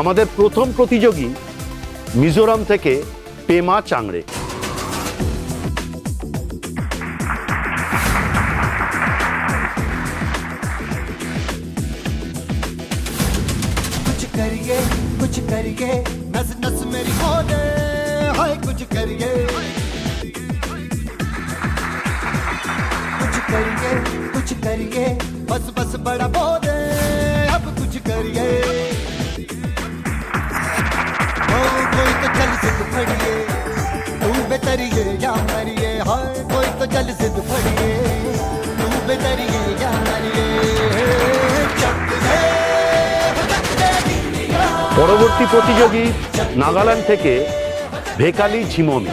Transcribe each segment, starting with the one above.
আমাদের প্রথম প্রতিযোগী মিজোরাম থেকে পেমা চাংড়ে कुछ करिए कुछ करिए नस नस मेरी खोले हाय कुछ करिए कुछ करिए कुछ करिए बस बस बड़ा बोले तू बेतरिए या मरिए हाय कोई तो चल सिद्ध फड़िए तू बेतरिए या मरिए चक दे चक दे इंडिया পরবর্তী প্রতিযোগী নাগাল্যান্ড থেকে ভেকালি ঝিমমি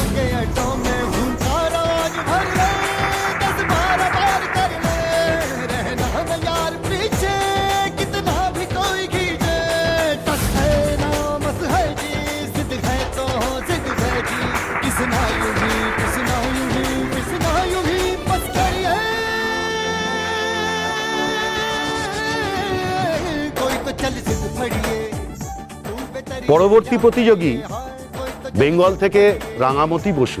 किसना यूं ही किसना यूं ही किसना यूं ही बस करिए कोई तो चल सिद्ध फड़िए तू बेतरिए পরবর্তী প্রতিযোগী हाय, कोई तो বেঙ্গল থেকে রাঙামতি বসু